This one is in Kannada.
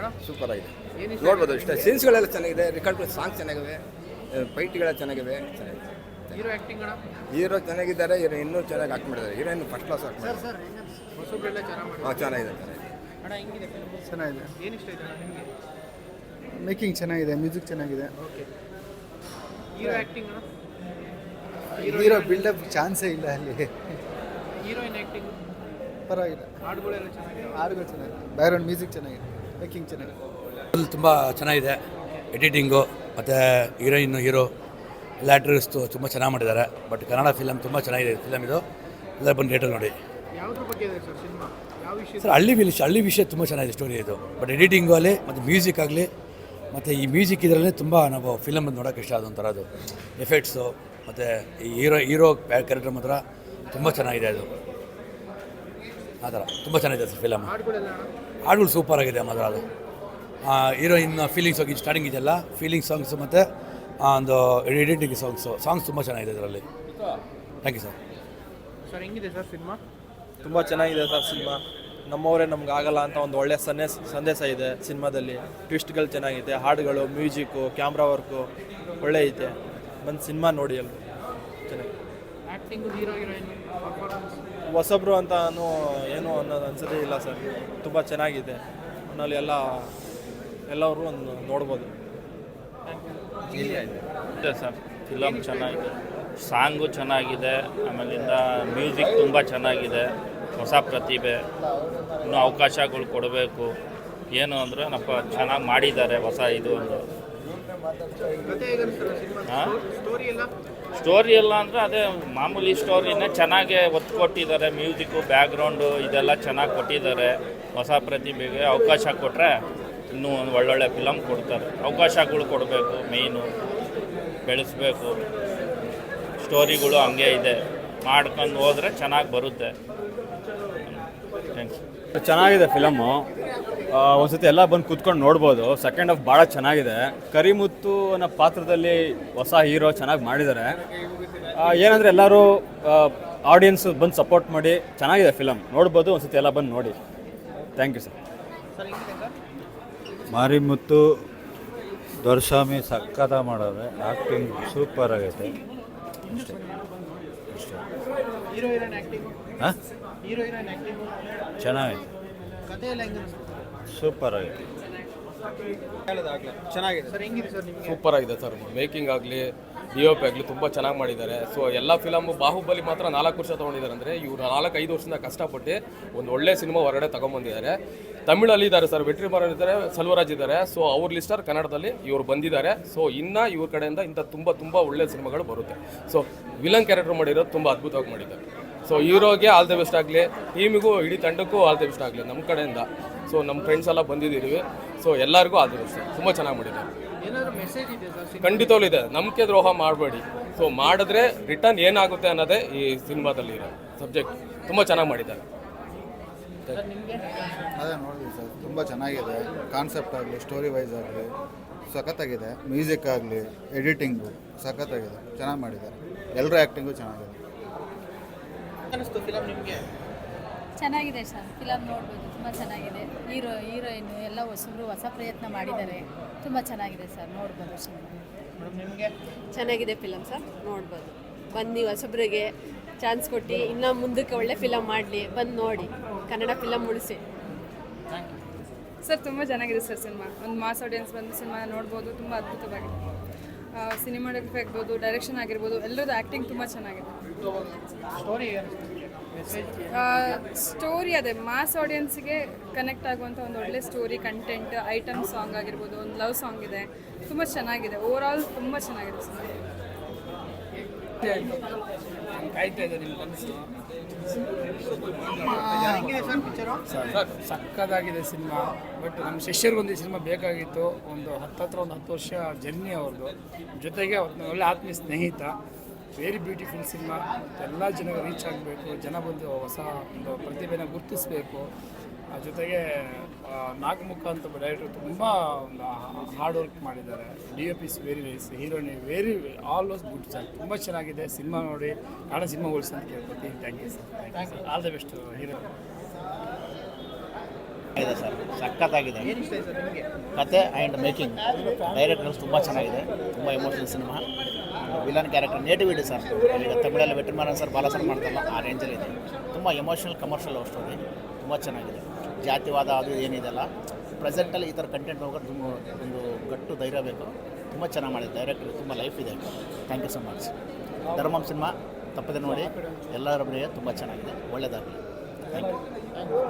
ಅಣ್ಣ? ಸೂಪರ್ ಆಗಿದೆ. ಏನು ಇಷ್ಟ ನೋಡ್ಬೋದು ಇಷ್ಟ ಸೀನ್ಸ್ಗಳೆಲ್ಲ ಚೆನ್ನಾಗಿದೆ ರೆಕಾರ್ಡ್ ಸಾಂಗ್ ಚೆನ್ನಾಗಿವೆ ಫೈಟ್ಗಳೆಲ್ಲ ಚೆನ್ನಾಗಿವೆ ಚೆನ್ನಾಗಿದೆ. ಹೀರೋ ಆ್ಯಕ್ಟಿಂಗ್ ಹೀರೋ ಚೆನ್ನಾಗಿದ್ದಾರೆ ಹೀರೋ ಇನ್ನೂ ಚೆನ್ನಾಗಿ ಆಕ್ಟ್ ಮಾಡಿದ್ದಾರೆ. ಹೀರೋಯಿನ್ ಫಸ್ಟ್ ಕ್ಲಾಸ್ ಆಕ್ಟ್ ಮಾಡಿದ್ದಾರೆ. ಹಾಂ ಚೆನ್ನಾಗಿದೆ ಚೆನ್ನಾಗಿದೆ. ಅಣ್ಣ ಹೆಂಗಿದೆ? ಫಿಲ್ಮ್ ಚೆನ್ನಾಗಿದೆ. ಏನು ಇಷ್ಟ ಆಯ್ತು ನಿಮಗೆ? ಮೇಕಿಂಗ್ ಚೆನ್ನಾಗಿದೆ ಮ್ಯೂಸಿಕ್ ಚೆನ್ನಾಗಿದೆ. Okay hero acting hero build up ಚಾನ್ಸೇ ಇಲ್ಲ ಅಲ್ಲಿ. ಹೀರೋಯಿನ್ ಆ್ಯಕ್ಟಿಂಗ್ ಪರವಾಗಿಲ್ಲ. ಹಾಡುಗಳೆಲ್ಲ ಚೆನ್ನಾಗಿದೆ ಹಾಡುಗಳು ಚೆನ್ನಾಗಿದೆ ಬ್ಯಾಕ್ಗ್ರೌಂಡ್ ಮ್ಯೂಸಿಕ್ ಚೆನ್ನಾಗಿದೆ. ಮೇಕಿಂಗ್ ಚೆನ್ನಾಗಿದೆ ತುಂಬ ಚೆನ್ನಾಗಿದೆ. ಎಡಿಟಿಂಗು ಮತ್ತು ಹೀರೋಯಿನ್ ಹೀರೋ ಎಲ್ಲ ಆ್ಯಕ್ಟ್ರಸ್ತು ತುಂಬ ಚೆನ್ನಾಗಿ ಮಾಡಿದ್ದಾರೆ. ಬಟ್ ಕನ್ನಡ ಫಿಲಮ್ ತುಂಬ ಚೆನ್ನಾಗಿದೆ. ಫಿಲಮ್ ಇದು ಎಲ್ಲ ಬಂದು ಥಿಯೇಟರ್ ನೋಡಿ. ಸರ್ ಹಳ್ಳಿ ವಿಷಯ ಹಳ್ಳಿ ವಿಷಯ ತುಂಬ ಚೆನ್ನಾಗಿದೆ ಸ್ಟೋರಿ ಇದು. ಬಟ್ ಎಡಿಟಿಂಗು ಆಗಲಿ ಮತ್ತು ಮ್ಯೂಸಿಕ್ ಆಗಲಿ ಮತ್ತು ಈ ಮ್ಯೂಸಿಕ್ ಇದರಲ್ಲೇ ತುಂಬ ನಾವು ಫಿಲಮ್ ನೋಡೋಕೆ ಇಷ್ಟ ಅದೊಂಥರ ಅದು. ಎಫೆಕ್ಟ್ಸು ಮತ್ತು ಈ ಹೀರೋ ಹೀರೋ ಕ್ಯಾರೆಕ್ಟರ್ ಮಾತ್ರ ತುಂಬ ಚೆನ್ನಾಗಿದೆ ಅದು. ಆ ಥರ. ತುಂಬ ಚೆನ್ನಾಗಿದೆ ಸರ್ ಫಿಲಮ್ ಹಾಡುಗಳು ಸೂಪರ್ ಆಗಿದೆ ಮಾತ್ರ ಅದು ಹೀರೋಯಿನ್ ಫೀಲಿಂಗ್ ಸಾಂಗ್ ಸ್ಟಾರ್ಟಿಂಗ್ ಇದೆಯಲ್ಲ ಫೀಲಿಂಗ್ ಸಾಂಗ್ಸ್ ಮತ್ತು ಒಂದು ಎಡಿಟಿಂಗ್ ಸಾಂಗ್ಸು ಸಾಂಗ್ಸ್ ತುಂಬ ಚೆನ್ನಾಗಿದೆ ಅದರಲ್ಲಿ. ಥ್ಯಾಂಕ್ ಯು ಸರ್ ಸರ್ ಹೆಂಗಿದೆ ಸರ್ ಸಿನಿಮಾ ತುಂಬ ಚೆನ್ನಾಗಿದೆ ಸರ್ ಸಿನಿಮಾ ನಮ್ಮವರೇ ನಮ್ಗೆ ಆಗಲ್ಲ ಅಂತ ಒಂದು ಒಳ್ಳೆ ಸಂದೇಶ ಸಂದೇಶ ಇದೆ ಸಿನಿಮಾದಲ್ಲಿ ಟ್ವಿಸ್ಟ್ಗಳು ಚೆನ್ನಾಗಿದೆ ಹಾಡುಗಳು ಮ್ಯೂಸಿಕ್ಕು ಕ್ಯಾಮ್ರಾ ವರ್ಕು ಒಳ್ಳೆ ಐತೆ. ಬಂದು ಸಿನಿಮಾ ನೋಡಿ ಅಲ್ಲಿ ಚೆನ್ನಾಗಿ ಹೊಸಬ್ರು ಅಂತ ಏನು ಅನ್ನೋದು ಅನ್ಸೋದೇ ಇಲ್ಲ ಸರ್. ತುಂಬ ಚೆನ್ನಾಗಿದೆ. ಅವನಲ್ಲಿ ಎಲ್ಲ ಎಲ್ಲರೂ ಒಂದು ನೋಡ್ಬೋದು. ಇದೆ ಸರ್. ಫಿಲಮ್ ಚೆನ್ನಾಗಿದೆ. ಸಾಂಗು ಚೆನ್ನಾಗಿದೆ. ಆಮೇಲಿಂದ ಮ್ಯೂಸಿಕ್ ತುಂಬ ಚೆನ್ನಾಗಿದೆ. ಹೊಸ ಪ್ರತಿಭೆ. ಇನ್ನೂ ಅವಕಾಶಗಳು ಕೊಡಬೇಕು. ಏನು ಅಂದರೆ ನಪ್ಪ ಚೆನ್ನಾಗಿ ಮಾಡಿದ್ದಾರೆ ಹೊಸ ಇದು ಒಂದು ಕತೆ ಹೇಗನ್ಸ್ತಾರೆ ಸಿನಿಮಾ ಹಾಂ ಸ್ಟೋರಿ ಎಲ್ಲ ಅಂದರೆ ಅದೇ ಮಾಮೂಲಿ ಸ್ಟೋರಿನೇ ಚೆನ್ನಾಗೆ ಒತ್ತು ಕೊಟ್ಟಿದ್ದಾರೆ. ಮ್ಯೂಸಿಕ್ಕು ಬ್ಯಾಕ್ಗ್ರೌಂಡು ಇದೆಲ್ಲ ಚೆನ್ನಾಗಿ ಕೊಟ್ಟಿದ್ದಾರೆ. ಹೊಸ ಪ್ರತಿಭೆಗೆ ಅವಕಾಶ ಕೊಟ್ಟರೆ ಇನ್ನೂ ಒಂದು ಒಳ್ಳೊಳ್ಳೆ ಫಿಲಮ್ ಕೊಡ್ತಾರೆ. ಅವಕಾಶಗಳು ಕೊಡಬೇಕು ಮೇಯ್ನು ಬೆಳೆಸ್ಬೇಕು. ಸ್ಟೋರಿಗಳು ಹಂಗೆ ಇದೆ. ಮಾಡ್ಕೊಂಡು ಹೋದರೆ ಚೆನ್ನಾಗಿ ಬರುತ್ತೆ. ಥ್ಯಾಂಕ್ಸ್ ಚೆನ್ನಾಗಿದೆ ಫಿಲಮ್ಮು ಒಂದ್ಸತಿ ಎಲ್ಲ ಬಂದು ಕುತ್ಕೊಂಡು ನೋಡ್ಬೋದು. ಸೆಕೆಂಡ್ ಹಾಫ್ ಭಾಳ ಚೆನ್ನಾಗಿದೆ. ಕರಿಮುತ್ತು ಅನ್ನೋ ಪಾತ್ರದಲ್ಲಿ ಹೊಸ ಹೀರೋ ಚೆನ್ನಾಗಿ ಮಾಡಿದ್ದಾರೆ ಆ, ಏನಂದ್ರೆ ಎಲ್ಲರೂ ಆಡಿಯನ್ಸ್ ಬಂದು ಸಪೋರ್ಟ್ ಮಾಡಿ ಚೆನ್ನಾಗಿದೆ ಫಿಲಮ್ ನೋಡ್ಬೋದು ಒಂದ್ಸತಿ ಎಲ್ಲ ಬಂದು ನೋಡಿ. Thank you sir Marimuthu Doraiswamy ಸಕ್ಕದ ಮಾಡಿದ್ರೆ. ಆ್ಯಕ್ಟಿಂಗ್ ಸೂಪರ್ ಆಗೈತೆ. ಹಾಂ? ಚೆನ್ನಾಗೈತೆ. ಸೂಪರ್ ಆಗಿದೆ. ಸೂಪರ್ ಆಗಿದೆ ಸರ್ ಮೇಕಿಂಗ್ ಆಗಲಿ ಡಿ ಒ ಪಿ ಆಗಲಿ ತುಂಬ ಚೆನ್ನಾಗಿ ಮಾಡಿದ್ದಾರೆ. ಸೊ ಎಲ್ಲ ಫಿಲಮು ಬಾಹುಬಲಿ ಮಾತ್ರ ನಾಲ್ಕು ವರ್ಷ ತೊಗೊಂಡಿದ್ದಾರೆ ಅಂದರೆ ಇವರು ನಾಲ್ಕು ಐದು ವರ್ಷದಿಂದ ಕಷ್ಟಪಟ್ಟು ಒಂದು ಒಳ್ಳೆ ಸಿನಿಮಾ ಹೊರಗಡೆ ತಗೊಂಬಂದಿದ್ದಾರೆ. ತಮಿಳಲ್ಲಿ ಇದ್ದಾರೆ ಸರ್ ವೆಟ್ರಿ ಮಾರನ್ ಇದ್ದಾರೆ, ಸಲ್ವರಾಜ್ ಇದ್ದಾರೆ. ಸೊ ಅವ್ರ ಲಿಸ್ಟರ್ ಕನ್ನಡದಲ್ಲಿ ಇವರು ಬಂದಿದ್ದಾರೆ. ಸೊ ಇನ್ನು ಇವ್ರ ಕಡೆಯಿಂದ ಇಂಥ ತುಂಬ ತುಂಬ ಒಳ್ಳೆ ಸಿನಿಮಾಗಳು ಬರುತ್ತೆ. ಸೊ ವಿಲನ್ ಕ್ಯಾರೆಕ್ಟರ್ ಮಾಡಿರೋದು ತುಂಬ ಅದ್ಭುತವಾಗಿ ಮಾಡಿದ್ದಾರೆ. ಸೊ ಹೀರೋಗೆ ಆಲ್ ದ ಬೆಸ್ಟ್ ಆಗಲಿ ಟೀಮಿಗೂ ಇಡೀ ತಂಡಕ್ಕೂ ಆಲ್ ದ ಬೆಸ್ಟ್ ಆಗಲಿ ನಮ್ಮ ಕಡೆಯಿಂದ. ಸೊ ನಮ್ಮ ಫ್ರೆಂಡ್ಸ್ ಎಲ್ಲ ಬಂದಿದ್ದೀವಿ. ಸೊ ಎಲ್ಲರಿಗೂ ಆಲ್ ದ ಬೆಸ್ಟ್ ತುಂಬ ಚೆನ್ನಾಗಿ ಮಾಡಿದ್ದಾರೆ. ಏನಾದರೂ ಮೆಸೇಜ್ ಇದೆ ಸರ್ ಸಿನಿಮಾ ಇದೆ. ನಂಬಿಕೆ ದ್ರೋಹ ಮಾಡಬೇಡಿ. ಸೊ ಮಾಡಿದ್ರೆ ರಿಟರ್ನ್ ಏನಾಗುತ್ತೆ ಅನ್ನೋದೇ ಈ ಸಿನಿಮಾದಲ್ಲಿ ಇರೋ ಸಬ್ಜೆಕ್ಟ್ ತುಂಬ ಚೆನ್ನಾಗಿ ಮಾಡಿದ್ದಾರೆ. ಸರ್ ನಿಮಗೆ? ಅದೇ ನೋಡಿದ್ವಿ ಸರ್ ತುಂಬ ಚೆನ್ನಾಗಿದೆ. ಕಾನ್ಸೆಪ್ಟ್ ಆಗಲಿ ಸ್ಟೋರಿ ವೈಸ್ ಆಗಲಿ ಸಖತ್ತಾಗಿದೆ. ಮ್ಯೂಸಿಕ್ ಆಗಲಿ ಎಡಿಟಿಂಗು ಸಖತ್ತಾಗಿದೆ. ಚೆನ್ನಾಗಿ ಮಾಡಿದ್ದಾರೆ. ಎಲ್ಲರ ಆ್ಯಕ್ಟಿಂಗು ಚೆನ್ನಾಗಿದೆ. ಅನಿಸ್ತು ಫಿಲಮ್ ನಿಮಗೆ? ಚೆನ್ನಾಗಿದೆ ಸರ್. ಫಿಲಮ್ ನೋಡ್ಬೋದು ತುಂಬ ಚೆನ್ನಾಗಿದೆ. ಹೀರೋ ಹೀರೋಯಿನ್ ಎಲ್ಲ ಹೊಸಬ್ರು ಹೊಸ ಪ್ರಯತ್ನ ಮಾಡಿದ್ದಾರೆ. ತುಂಬ ಚೆನ್ನಾಗಿದೆ ಸರ್. ನೋಡ್ಬೋದು ಮೇಡಮ್ ನಿಮಗೆ? ಚೆನ್ನಾಗಿದೆ ಫಿಲಮ್ ಸರ್ ನೋಡ್ಬೋದು. ಬನ್ನಿ ಹೊಸಬ್ರಿಗೆ ಚಾನ್ಸ್ ಕೊಟ್ಟು ಇನ್ನೂ ಮುಂದಕ್ಕೆ ಒಳ್ಳೆ ಫಿಲಮ್ ಮಾಡಲಿ. ಬಂದು ನೋಡಿ. ಕನ್ನಡ ಫಿಲಮ್ ಉಳಿಸಿ. ಸರ್ ತುಂಬ ಚೆನ್ನಾಗಿದೆ ಸರ್ ಸಿನಿಮಾ ಒಂದು ಮಾಸ್ ಆಡಿಯನ್ಸ್ ಬಂದು ಸಿನಿಮಾ ನೋಡ್ಬೋದು. ತುಂಬ ಅದ್ಭುತವಾಗಿದೆ. ಸಿನಿಮಾಟೋಗ್ರಫಿ ಆಗ್ಬೋದು ಡೈರೆಕ್ಷನ್ ಆಗಿರ್ಬೋದು ಎಲ್ಲರದ್ದು ಆ್ಯಕ್ಟಿಂಗ್ ತುಂಬ ಚೆನ್ನಾಗಿದೆ. ಸ್ಟೋರಿ ಅದೇ ಮಾಸ್ ಆಡಿಯನ್ಸ್ಗೆ ಕನೆಕ್ಟ್ ಆಗುವಂಥ ಒಂದು ಒಳ್ಳೆ ಸ್ಟೋರಿ ಕಂಟೆಂಟ್ ಐಟಮ್ ಸಾಂಗ್ ಆಗಿರ್ಬೋದು ಒಂದು ಲವ್ ಸಾಂಗ್ ಇದೆ. ತುಂಬ ಚೆನ್ನಾಗಿದೆ ಓವರ್ ಆಲ್ ತುಂಬ ಚೆನ್ನಾಗಿದೆ ಸಿನಿಮಾ ಹೆಂಗಿದೆ ಸರ್ ಸಕ್ಕದಾಗಿದೆ ಸಿನಿಮಾ ಬಟ್ ನಮ್ಮ ಶಿಷ್ಯರಿಗೊಂದು ಈ ಸಿನಿಮಾ ಬೇಕಾಗಿತ್ತು ಒಂದು ಹತ್ತತ್ರ ಒಂದು ಹತ್ತು ವರ್ಷ ಜರ್ನಿ ಅವ್ರದ್ದು. ಜೊತೆಗೆ ಅವ್ರ ಒಳ್ಳೆ ಆತ್ಮೀಯ ಸ್ನೇಹಿತ ವೆರಿ ಬ್ಯೂಟಿಫುಲ್ ಸಿನಿಮಾ ಎಲ್ಲ ಜನಗಳು ರೀಚ್ ಆಗಬೇಕು ಜನ ಬಂದು ಹೊಸ ಒಂದು ಪ್ರತಿಭೆನ ಗುರುತಿಸಬೇಕು. ಆ ಜೊತೆಗೆ ನಾಗಮುಖ ಅಂತ ಡೈರೆಕ್ಟರ್ ತುಂಬ ಒಂದು ಹಾರ್ಡ್ ವರ್ಕ್ ಮಾಡಿದ್ದಾರೆ. D A P's very nice heroine very almost good sir ತುಂಬ ಚೆನ್ನಾಗಿದೆ ಸಿನಿಮಾ ನೋಡಿ ನಾಳೆ ಸಿನಿಮಾ ಉಳಿಸಿ ಅಂತ ಕೇಳ್ಕೊತೀನಿ thank you sir thank you all the best hero ಚೆನ್ನಾಗಿದೆ ಸರ್, ಸಖತ್ತಾಗಿದೆ. ಕತೆ ಆ್ಯಂಡ್ ಮೇಕಿಂಗ್ ಡೈರೆಕ್ಟರ್ಸ್ ತುಂಬ ಚೆನ್ನಾಗಿದೆ, ತುಂಬ emotional cinema villain character native ಇದೆ ಸರ್. ಈಗ ತಮಿಳಲ್ಲಿ ವೆಟ್ರಿಮಾರನ್ ಸರ್ ಬಾಲ ಸರ್ ಮಾಡ್ತಾರಲ್ಲ, ಆ ರೇಂಜಲ್ಲಿ ಇದೆ. ತುಂಬ ಎಮೋಷನಲ್ ಕಮರ್ಷಿಯಲ್ ಸ್ಟೋರಿ ತುಂಬ ಚೆನ್ನಾಗಿದೆ. ಜಾತಿವಾದ ಅದು ಏನಿದೆಲ್ಲ ಪ್ರೆಸೆಂಟಲ್ಲಿ ಈ ಥರ ಕಂಟೆಂಟ್ ಹೋಗೋದು ತುಂಬ ಒಂದು ಗಟ್ಟು ಧೈರ್ಯ ಬೇಕು. ತುಂಬ ಚೆನ್ನಾಗಿ ಮಾಡಿದೆ ಡೈರೆಕ್ಟರ್ ತುಂಬ ಲೈಫ್ ಇದೆ. Thank you so much Dharmam cinema ತಪ್ಪದೆ ನೋಡಿ. ಎಲ್ಲರ ಮನೆಗೆ ತುಂಬ ಚೆನ್ನಾಗಿದೆ. ಒಳ್ಳೆಯದಾಗಲಿ ಥ್ಯಾಂಕ್ ಯು